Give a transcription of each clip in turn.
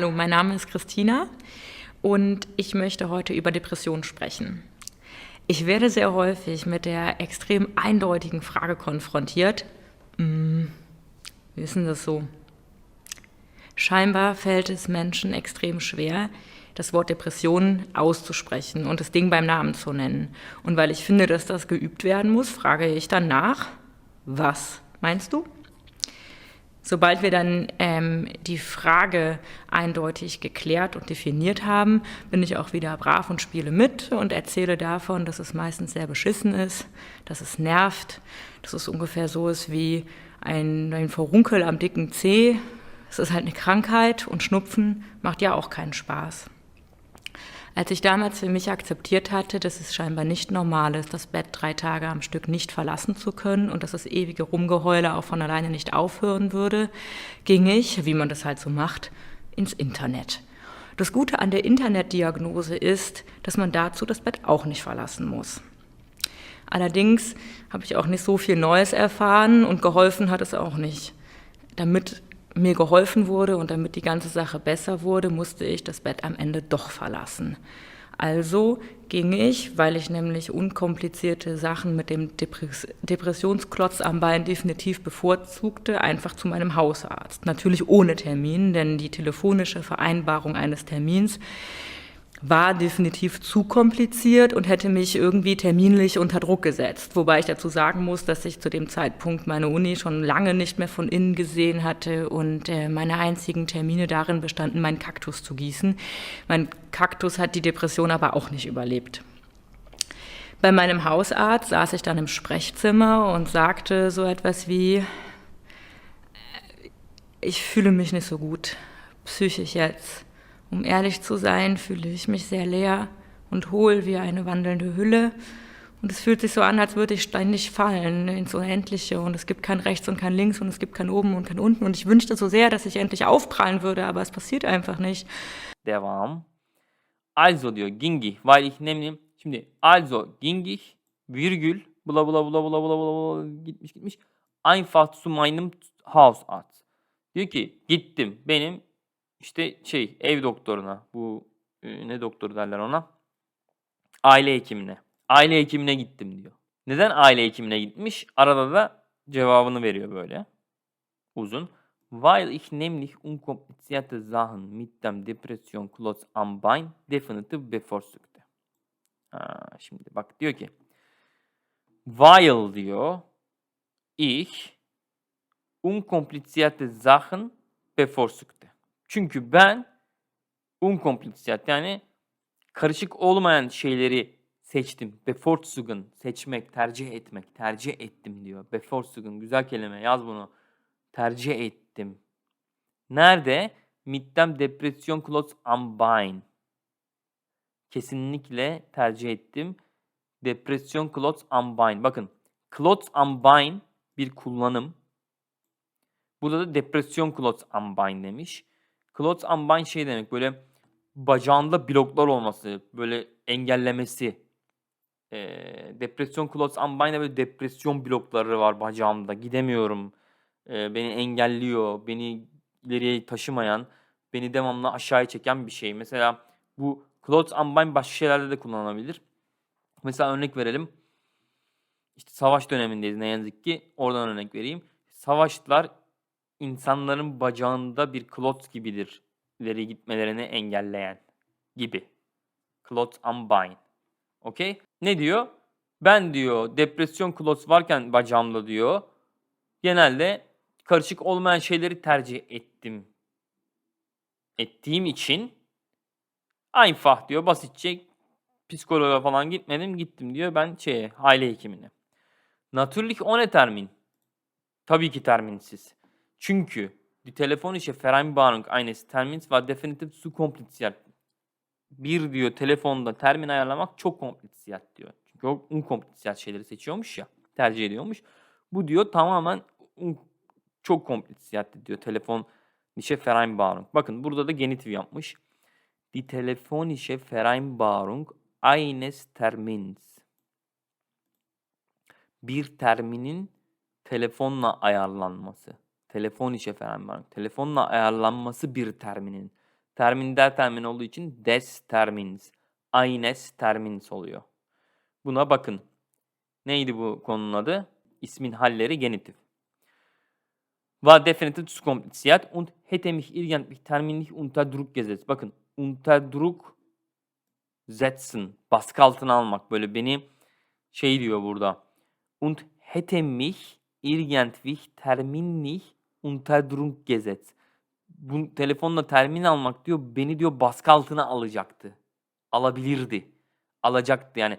Hallo, mein Name ist Christina und ich möchte heute über Depressionen sprechen. Ich werde sehr häufig mit der extrem eindeutigen Frage konfrontiert, hm, wie ist denn das so? Scheinbar fällt es Menschen extrem schwer, das Wort Depression auszusprechen und das Ding beim Namen zu nennen. Und weil ich finde, dass das geübt werden muss, frage ich dann nach, was meinst du? Sobald wir dann ähm, die Frage eindeutig geklärt und definiert haben, bin ich auch wieder brav und spiele mit und erzähle davon, dass es meistens sehr beschissen ist, dass es nervt, dass es ungefähr so ist wie ein, ein Verunkel am dicken Zeh. Es ist halt eine Krankheit und Schnupfen macht ja auch keinen Spaß. Als ich damals für mich akzeptiert hatte, dass es scheinbar nicht normal ist, das Bett drei Tage am Stück nicht verlassen zu können und dass das ewige Rumgeheule auch von alleine nicht aufhören würde, ging ich, wie man das halt so macht, ins Internet. Das Gute an der Internetdiagnose ist, dass man dazu das Bett auch nicht verlassen muss. Allerdings habe ich auch nicht so viel Neues erfahren und geholfen hat es auch nicht. Damit mir geholfen wurde und damit die ganze Sache besser wurde, musste ich das Bett am Ende doch verlassen. Also ging ich, weil ich nämlich unkomplizierte Sachen mit dem Depressionsklotz am Bein definitiv bevorzugte, einfach zu meinem Hausarzt. Natürlich ohne Termin, denn die telefonische Vereinbarung eines Termins war definitiv zu kompliziert und hätte mich irgendwie terminlich unter Druck gesetzt. Wobei ich dazu sagen muss, dass ich zu dem Zeitpunkt meine Uni schon lange nicht mehr von innen gesehen hatte und äh, meine einzigen Termine darin bestanden, meinen Kaktus zu gießen. Mein Kaktus hat die Depression aber auch nicht überlebt. Bei meinem Hausarzt saß ich dann im Sprechzimmer und sagte so etwas wie, äh, ich fühle mich nicht so gut, psychisch jetzt. Um ehrlich zu sein, fühle ich mich sehr leer und hohl wie eine wandelnde Hülle. Und es fühlt sich so an, als würde ich ständig fallen ins Unendliche. Und es gibt kein Rechts und kein Links und es gibt kein Oben und kein Unten. Und ich wünschte so sehr, dass ich endlich aufprallen würde, aber es passiert einfach nicht. Devam. Also diyor ging ich, weil ich nämlich şimdi also ging ich virgül bla bla bla bla bla bla gitmiş gitmiş einfach zu meinem Hausarzt. Diyor ki gittim benim işte şey ev doktoruna bu e, ne doktoru derler ona? Aile hekimine. Aile hekimine gittim diyor. Neden aile hekimine gitmiş? Arada da cevabını veriyor böyle. Uzun. Weil ich nämlich unkomplizierte Sachen mit dem Depression Klotz am Bein definitiv bevorzugte. Şimdi bak diyor ki weil diyor ich unkomplizierte Sachen bevorzugte. Çünkü ben unkompliziyat yani karışık olmayan şeyleri seçtim. Bevorzugen seçmek, tercih etmek, tercih ettim diyor. Bevorzugen güzel kelime yaz bunu. Tercih ettim. Nerede? Mittem depresyon klotz am Bein. Kesinlikle tercih ettim. Depresyon klotz am Bein. Bakın klotz am Bein bir kullanım. Burada da depresyon klotz am Bein demiş. Clothes unbind şey demek böyle bacağında bloklar olması, böyle engellemesi. E, depresyon clothes unbind'de böyle depresyon blokları var bacağımda. Gidemiyorum. E, beni engelliyor. Beni ileriye taşımayan, beni devamlı aşağıya çeken bir şey. Mesela bu clothes unbind başka şeylerde de kullanılabilir. Mesela örnek verelim. İşte savaş dönemindeyiz ne yazık ki. Oradan örnek vereyim. Savaşlar insanların bacağında bir klot gibidir ileri gitmelerini engelleyen gibi. Klot unbind. Okey? Ne diyor? Ben diyor depresyon klot varken bacağımda diyor genelde karışık olmayan şeyleri tercih ettim. Ettiğim için einfach diyor basitçe psikologa falan gitmedim gittim diyor ben şeye aile hekimine. Natürlich ohne termin. Tabii ki terminsiz. Çünkü die telefonische Vereinbarung eines Termins war definitiv zu kompliziert. Bir diyor telefonda termin ayarlamak çok kompliziert diyor. Çünkü o unkompliziert şeyleri seçiyormuş ya, tercih ediyormuş. Bu diyor tamamen çok kompliziert diyor telefon Nische Vereinbarung. Bakın burada da genitiv yapmış. Die telefonische Vereinbarung eines Termins. Bir terminin telefonla ayarlanması. Telefon işe falan var. Telefonla ayarlanması bir terminin. Termin der termin olduğu için des termins. Eines termins oluyor. Buna bakın. Neydi bu konunun adı? İsmin halleri genitif. War definitiv zu kompliziert und hätte mich irgendwie terminlich unter Druck gesetzt. Bakın unter Druck setzen. Baskı altına almak. Böyle beni şey diyor burada. Und hätte mich irgendwie terminlich unter Druck gesetzt. Bu telefonla termin almak diyor beni diyor baskı altına alacaktı. Alabilirdi. Alacaktı yani.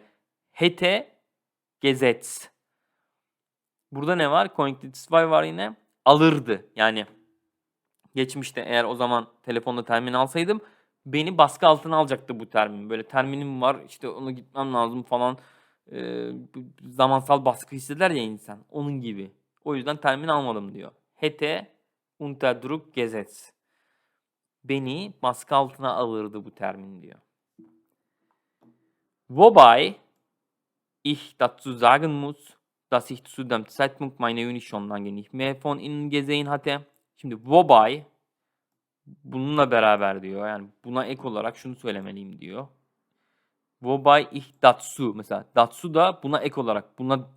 Hätte gesetzt. Burada ne var? Connected Zwei var yine. Alırdı. Yani geçmişte eğer o zaman telefonla termin alsaydım beni baskı altına alacaktı bu termin. Böyle terminim var işte ona gitmem lazım falan. Ee, zamansal baskı hisseder ya insan. Onun gibi. O yüzden termin almadım diyor. Hete unter Druck. Beni baskı altına alırdı bu termin diyor. Wobei ich dazu sagen muss, dass ich zu dem Zeitpunkt meine Uni schon lange nicht mehr von innen gesehen hatte. Şimdi wobei bununla beraber diyor. Yani buna ek olarak şunu söylemeliyim diyor. Wobei ich dazu mesela dazu da buna ek olarak buna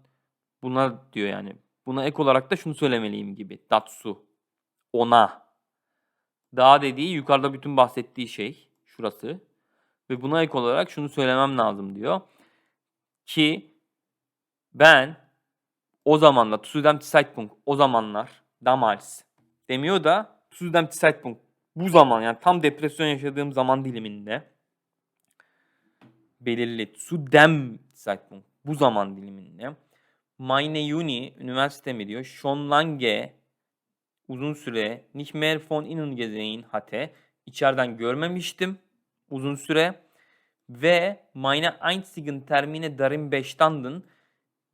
buna diyor yani. Buna ek olarak da şunu söylemeliyim gibi. Dazu. Ona. Daha dediği yukarıda bütün bahsettiği şey şurası. Ve buna ek olarak şunu söylemem lazım diyor. Ki ben o zamanlar zu dem Zeitpunkt o zamanlar damals demiyor da zu dem Zeitpunkt bu zaman yani tam depresyon yaşadığım zaman diliminde belirli zu dem Zeitpunkt bu zaman diliminde meine Uni üniversitemi diyor schon lange uzun süre nicht mehr von innen hatte içeriden görmemiştim uzun süre ve meine einzigen Termine darin bestanden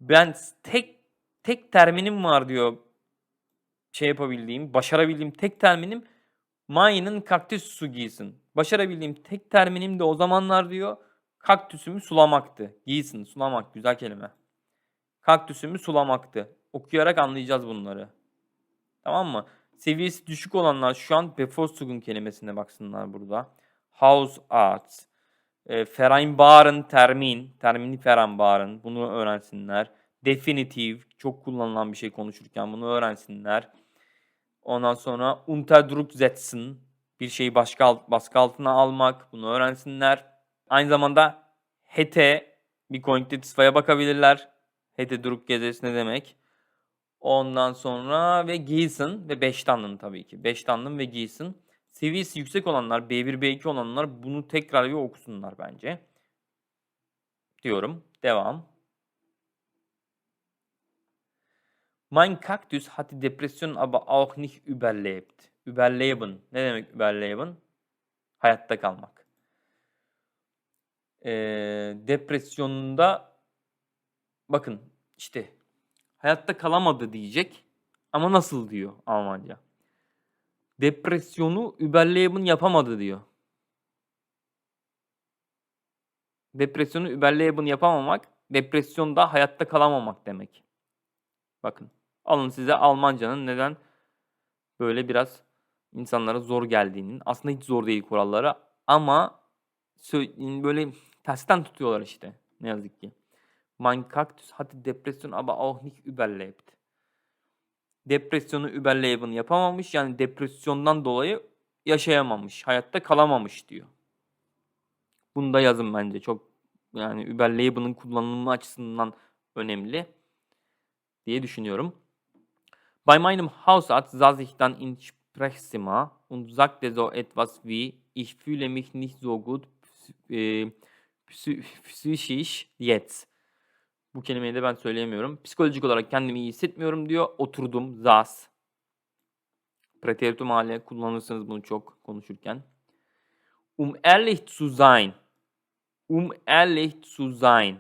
ben tek tek terminim var diyor şey yapabildiğim, başarabildiğim tek terminim Maya'nın kaktüs su giysin. Başarabildiğim tek terminim de o zamanlar diyor kaktüsümü sulamaktı. Giysin, sulamak güzel kelime. Kaktüsümü sulamaktı. Okuyarak anlayacağız bunları. Tamam mı? Seviyesi düşük olanlar şu an bevorzugen kelimesine baksınlar burada. House arts. E, vereinbaren termin. Termini vereinbaren. Bunu öğrensinler. Definitive. Çok kullanılan bir şey konuşurken bunu öğrensinler. Ondan sonra unter Druck setzen. Bir şeyi başka alt, baskı altına almak. Bunu öğrensinler. Aynı zamanda hete bir sıfaya bakabilirler. Hete Druck gezesi ne demek? Ondan sonra ve Gießen ve Beştanlın tabii ki. Beştanlın ve Gießen. Seviyesi yüksek olanlar, B1, B2 olanlar bunu tekrar bir okusunlar bence. Diyorum. Devam. Mein Kaktus hat die Depression aber auch nicht überlebt. Überleben. Ne demek überleben? Hayatta kalmak. Ee, depresyonunda bakın işte hayatta kalamadı diyecek ama nasıl diyor Almanca. Depresyonu überleben yapamadı diyor. Depresyonu überleben yapamamak, depresyonda hayatta kalamamak demek. Bakın. Alın size Almancanın neden böyle biraz insanlara zor geldiğinin. Aslında hiç zor değil kuralları ama böyle tersten tutuyorlar işte ne yazık ki. Mein Kaktus hatte Depression aber auch nicht überlebt. Depresyonu überleben yapamamış yani depresyondan dolayı yaşayamamış, hayatta kalamamış diyor. Bunu da yazın bence çok yani überleben'ın kullanımı açısından önemli diye düşünüyorum. Bei meinem Hausarzt saß ich dann im Sprechzimmer und sagte so etwas wie, ich fühle mich nicht so gut äh, psy- psychisch jetzt. Bu kelimeyi de ben söyleyemiyorum. Psikolojik olarak kendimi iyi hissetmiyorum diyor. Oturdum, saß. Präteritum hale kullanırsınız bunu çok konuşurken. Um ehrlich zu sein. Um ehrlich zu sein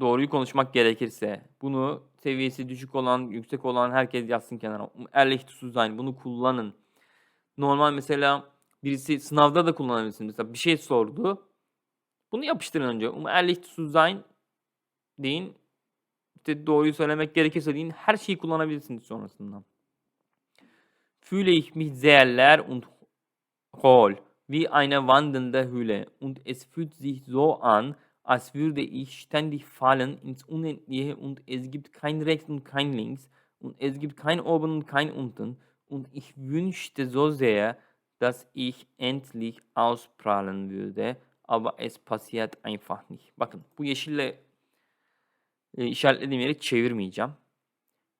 doğruyu konuşmak gerekirse bunu seviyesi düşük olan, yüksek olan herkes yazsın kenara. Um Ehrlich zu sein. Bunu kullanın. Normal mesela birisi sınavda da kullanabilirsiniz. Mesela bir şey sordu. Bunu yapıştırın önce. Um ehrlich zu sein deyin. İşte doğruyu söylemek gerekirse deyin. Her şeyi kullanabilirsiniz sonrasında. Fühle ich mich sehr leer und hohl, wie eine wandelnde Hülle und es fühlt sich so an, als würde ich ständig fallen ins Unendliche und es gibt kein Rechts und kein Links und es gibt kein Oben und kein Unten und ich wünschte so sehr, dass ich endlich ausprallen würde, aber es passiert einfach nicht. Bakın bu yeşille e, işaretlediğim yeri çevirmeyeceğim.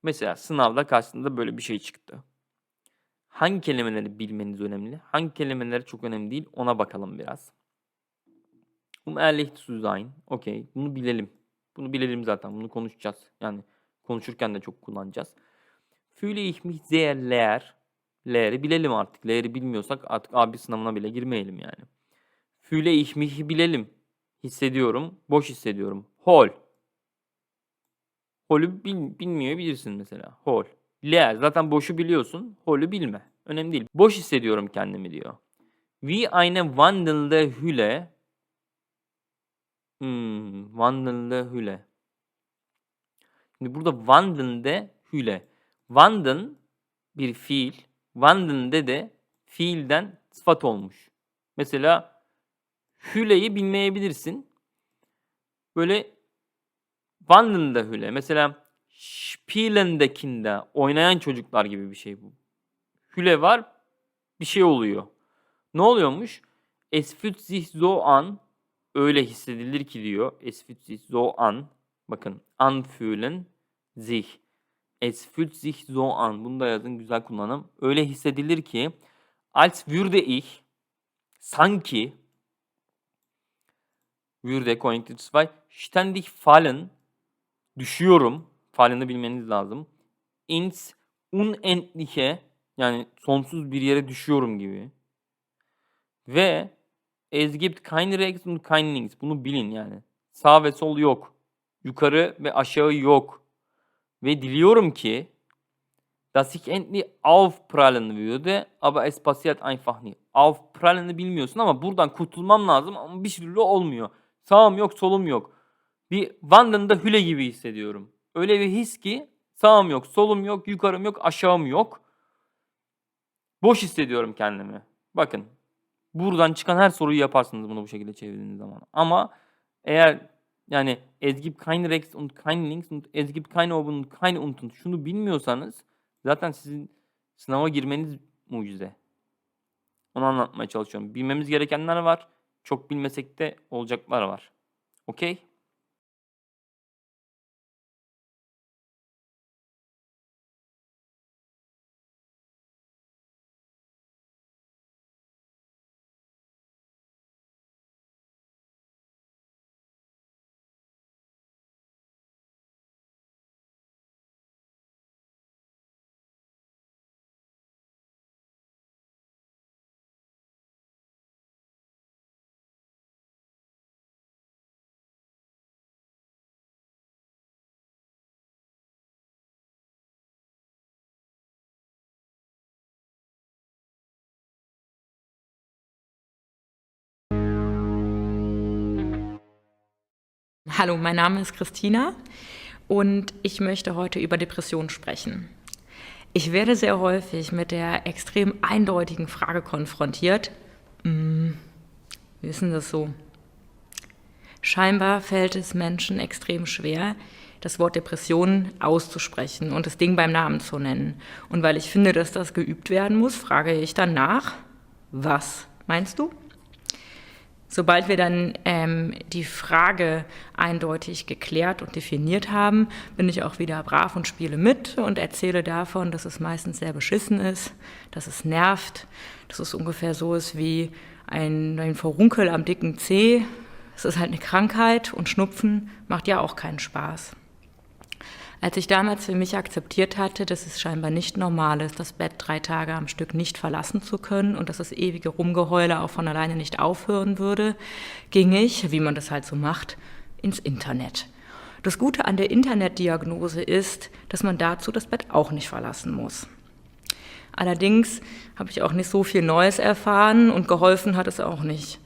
Mesela sınavda karşısında böyle bir şey çıktı. Hangi kelimeleri bilmeniz önemli? Hangi kelimeler çok önemli değil? Ona bakalım biraz. Um ehrlich zu sein. Okey. Bunu bilelim. Bunu bilelim zaten. Bunu konuşacağız. Yani konuşurken de çok kullanacağız. Fühle ich mich sehr leer. Leer'i bilelim artık. Leer'i bilmiyorsak artık abi sınavına bile girmeyelim yani. Fühle ich mich'i bilelim. Hissediyorum. Boş hissediyorum. Hol. Hol'ü bil, bilmiyor bilirsin mesela. Hol. Leer. Zaten boşu biliyorsun. Hol'ü bilme. Önemli değil. Boş hissediyorum kendimi diyor. Wie eine wandelnde Hülle. Hmm, wandelnde Hülle. Şimdi burada wandelnde Hülle. Wanden bir fiil. Wandelnde de fiilden sıfat olmuş. Mesela Hülle'yi bilmeyebilirsin. Böyle Wandelnde Hülle. Mesela Spielendekinde oynayan çocuklar gibi bir şey bu. Hüle var bir şey oluyor. Ne oluyormuş? Es fühlt sich so an öyle hissedilir ki diyor. Es fühlt sich so an. Bakın anfühlen sich. Es fühlt sich so an. Bunu da yazın güzel kullanım. Öyle hissedilir ki als würde ich sanki würde Konjunktiv 2 ständig fallen düşüyorum. Fallen'ı bilmeniz lazım. Ins unendliche yani sonsuz bir yere düşüyorum gibi. Ve es gibt kein rechts und kein links. Bunu bilin yani. Sağ ve sol yok. Yukarı ve aşağı yok. Ve diliyorum ki dass ich endlich aufprallen würde, aber es passiert einfach nicht. Aufprallen'ı bilmiyorsun ama buradan kurtulmam lazım ama bir türlü olmuyor. Sağım yok, solum yok. Bir Wanden'da hüle gibi hissediyorum. Öyle bir his ki sağım yok, solum yok, yukarım yok, aşağım yok. Boş hissediyorum kendimi. Bakın. Buradan çıkan her soruyu yaparsınız bunu bu şekilde çevirdiğiniz zaman. Ama eğer yani es gibt kein rechts und kein links und es gibt keine oben und keine unten şunu bilmiyorsanız zaten sizin sınava girmeniz mucize. Onu anlatmaya çalışıyorum. Bilmemiz gerekenler var. Çok bilmesek de olacaklar var. Okey? Hallo, mein Name ist Christina und ich möchte heute über Depressionen sprechen. Ich werde sehr häufig mit der extrem eindeutigen Frage konfrontiert, hm, wie ist denn das so? Scheinbar fällt es Menschen extrem schwer, das Wort Depression auszusprechen und das Ding beim Namen zu nennen. Und weil ich finde, dass das geübt werden muss, frage ich dann nach, was meinst du? Sobald wir dann ähm, die Frage eindeutig geklärt und definiert haben, bin ich auch wieder brav und spiele mit und erzähle davon, dass es meistens sehr beschissen ist, dass es nervt, dass es ungefähr so ist wie ein, ein Verunkel am dicken Zeh. Es ist halt eine Krankheit und Schnupfen macht ja auch keinen Spaß. Als ich damals für mich akzeptiert hatte, dass es scheinbar nicht normal ist, das Bett drei Tage am Stück nicht verlassen zu können und dass das ewige Rumgeheule auch von alleine nicht aufhören würde, ging ich, wie man das halt so macht, ins Internet. Das Gute an der Internetdiagnose ist, dass man dazu das Bett auch nicht verlassen muss. Allerdings habe ich auch nicht so viel Neues erfahren und geholfen hat es auch nicht.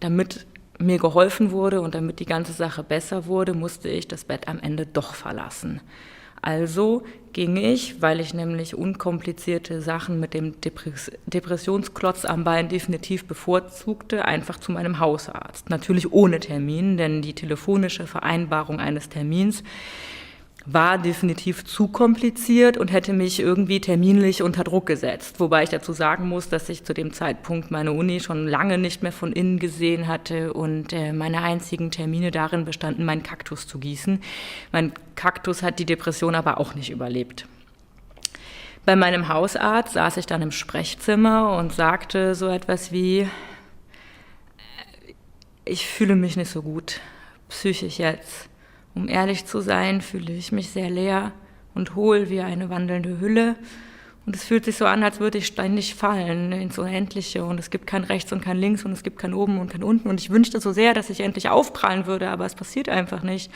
Damit mir geholfen wurde und damit die ganze Sache besser wurde, musste ich das Bett am Ende doch verlassen. Also ging ich, weil ich nämlich unkomplizierte Sachen mit dem Depress Depressionsklotz am Bein definitiv bevorzugte, einfach zu meinem Hausarzt. Natürlich ohne Termin, denn die telefonische Vereinbarung eines Termins war definitiv zu kompliziert und hätte mich irgendwie terminlich unter Druck gesetzt. Wobei ich dazu sagen muss, dass ich zu dem Zeitpunkt meine Uni schon lange nicht mehr von innen gesehen hatte und äh, meine einzigen Termine darin bestanden, meinen Kaktus zu gießen. Mein Kaktus hat die Depression aber auch nicht überlebt. Bei meinem Hausarzt saß ich dann im Sprechzimmer und sagte so etwas wie, äh, ich fühle mich nicht so gut, psychisch jetzt. Um ehrlich zu sein, fühle ich mich sehr leer und hohl wie eine wandelnde Hülle. Und es fühlt sich so an, als würde ich ständig fallen ins Unendliche. Und es gibt kein Rechts und kein Links und es gibt kein Oben und kein Unten. Und ich wünschte so sehr, dass ich endlich aufprallen würde, aber es passiert einfach nicht.